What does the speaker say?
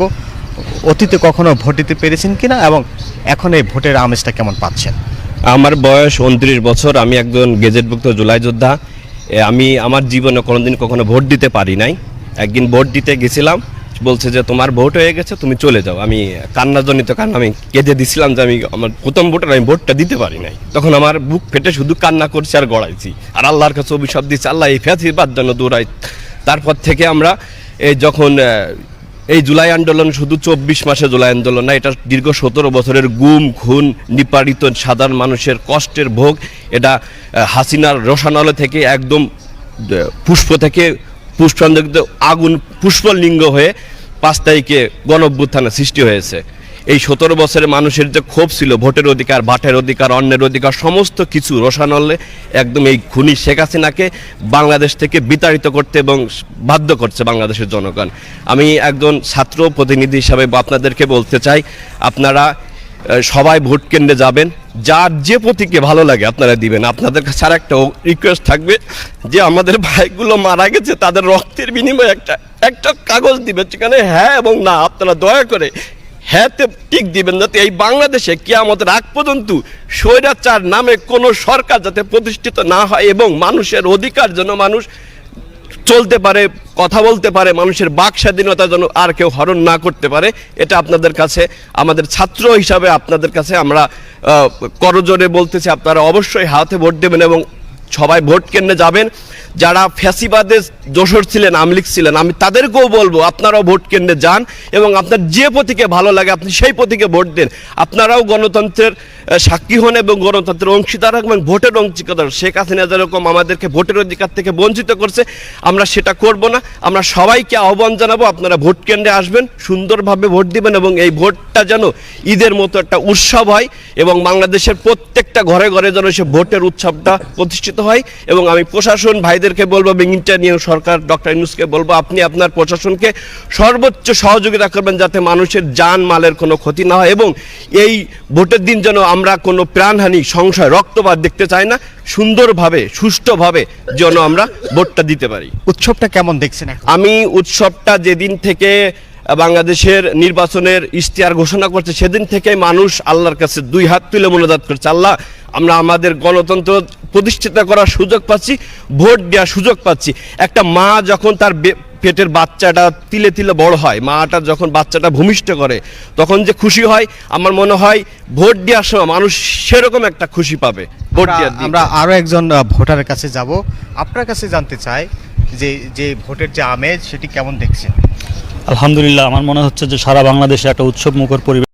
নেব অতীতে কখনো ভোট দিতে পেরেছেন কিনা এবং এখন এই ভোটের আমেজটা কেমন পাচ্ছেন? আমার বয়স উনত্রিশ বছর, আমি একজন গেজেটভুক্ত জুলাই যোদ্ধা আমি আমার জীবনে কোনোদিন কখনো ভোট দিতে পারি নাই। একদিন ভোট দিতে গেছিলাম, বলছে যে তোমার ভোট হয়ে গেছে, তুমি চলে যাও। আমি কান্নাজনিত কারণ আমি কেঁদে দিছিলাম যে আমি আমার প্রথম ভোটের, আমি ভোটটা দিতে পারি নাই। তখন আমার বুক ফেটে শুধু কান্না করছি আর গড়াইছি। আর আল্লাহর কাছে অভিশাপ দিচ্ছি, আল্লাহ এই ফ্যাসিবাদ যেন দৌড়াই তারপর থেকে আমরা, এই যখন এই জুলাই আন্দোলন শুধু চব্বিশ মাসে জুলাই আন্দোলন না, এটা দীর্ঘ সতেরো বছরের গুম, খুন, নিপাড়িত সাধারণ মানুষের কষ্টের ভোগ। এটা হাসিনার রসানলে থেকে একদম পুষ্প থেকে পুষ্পাঞ্জলিত আগুন, পুষ্পলিঙ্গ হয়ে পাঁচ তারিখে গণভ্যুত্থানের সৃষ্টি হয়েছে। এই সতেরো বছরের মানুষের যে ক্ষোভ ছিল, ভোটের অধিকার ভাটের অধিকার, অন্যের অধিকার, সমস্ত কিছু রসানলে একদম এই খুনি শেখ হাসিনাকে বাংলাদেশ থেকে বিতাড়িত করতে এবং বাধ্য করছে বাংলাদেশের জনগণ। আমি একজন ছাত্র প্রতিনিধি হিসাবে আপনাদেরকে বলতে চাই, আপনারা সবাই ভোট কেন্দ্রে যাবেন, যার যে প্রতীকে ভালো লাগে আপনারা দিবেন। আপনাদের কাছে আর একটা রিকোয়েস্ট থাকবে যে আমাদের ভাইগুলো মারা গেছে, তাদের রক্তের বিনিময়ে একটা একটা কাগজ দিবে সেখানে হ্যাঁ এবং না, আপনারা দয়া করে হ্যাঁতে টিক দিবেন যাতে এই বাংলাদেশে কেয়ামতের আগ পর্যন্ত স্বৈরাচার নামে কোনো সরকার যাতে প্রতিষ্ঠিত না হয় এবং মানুষের অধিকার যেন মানুষ চলতে পারে, কথা বলতে পারে, মানুষের বাক স্বাধীনতা যেন আর কেউ হরণ না করতে পারে, এটা আপনাদের কাছে, আমাদের ছাত্র হিসাবে আপনাদের কাছে আমরা করজোরে বলতেছি, আপনারা অবশ্যই হাতে ভোট দেবেন এবং সবাই ভোট কেন্দ্রে যাবেন। যারা ফ্যাসিবাদে দোসর ছিলেন, আমলিক ছিলেন, আমি তাদেরকেও বলব, আপনারাও ভোট কেন্দ্রে যান এবং আপনার যে প্রতীকে ভালো লাগে, আপনি সেই প্রতীকে ভোট দেন। আপনারাও গণতন্ত্রের সাক্ষী হন এবং গণতন্ত্রের অংশীদার এবং ভোটের অংশীদার শেখ হাসিনা যেরকম আমাদেরকে ভোটের অধিকার থেকে বঞ্চিত করছে, আমরা সেটা করব না। আমরা সবাইকে আহ্বান জানাব, আপনারা ভোট কেন্দ্রে আসবেন, সুন্দরভাবে ভোট দিবেন এবং এই ভোটটা যেন ঈদের মতো একটা উৎসব হয় এবং বাংলাদেশের প্রত্যেকটা ঘরে ঘরে যেন সে ভোটের উৎসবটা প্রতিষ্ঠিত হয় এবং আমি প্রশাসন ভাইদেরকে বলব এবং ইন্টারনিউ সরকার ডক্টর ইনুসকে বলব আপনি আপনার প্রশাসনকে সর্বোচ্চ সহযোগিতা করবেন যাতে মানুষের যান মালের কোনো ক্ষতি না হয় এবং এই ভোটের দিন যেন আমরা কোনো প্রাণহানি সংশয় রক্তপাত দেখতে চাই না সুন্দরভাবে সুষ্ঠুভাবে যেন আমরা ভোটটা দিতে পারি। উৎসবটা কেমন দেখছেন আমি উৎসবটা যেদিন থেকে বাংলাদেশের নির্বাচনের ইশতেহার ঘোষণা করছে সেদিন থেকে মানুষ আল্লাহর কাছে দুই হাত তুলে মনোজাত করছে। আল্লাহ আমরা আমাদের গণতন্ত্র প্রতিষ্ঠিত করার সুযোগ পাচ্ছি ভোট দেওয়ার সুযোগ পাচ্ছি। একটা মা যখন তার বে- পেটের বাচ্চাটা তিলে তিলে বড় হয় মাটা যখন বাচ্চাটা ভূমিষ্ঠ করে তখন যে খুশি হয় আমার মনে হয় ভোট দেওয়ার সময় মানুষ সেরকম একটা খুশি পাবে ভোট দেওয়ার আমরা আরও একজন ভোটারের কাছে যাব। আপনার কাছে জানতে চাই যে যে ভোটের যে আমেজ সেটি কেমন দেখছেন? আলহামদুলিল্লাহ আমার মনে হচ্ছে যে সারা বাংলাদেশে একটা উৎসব মুখর পরিবেশ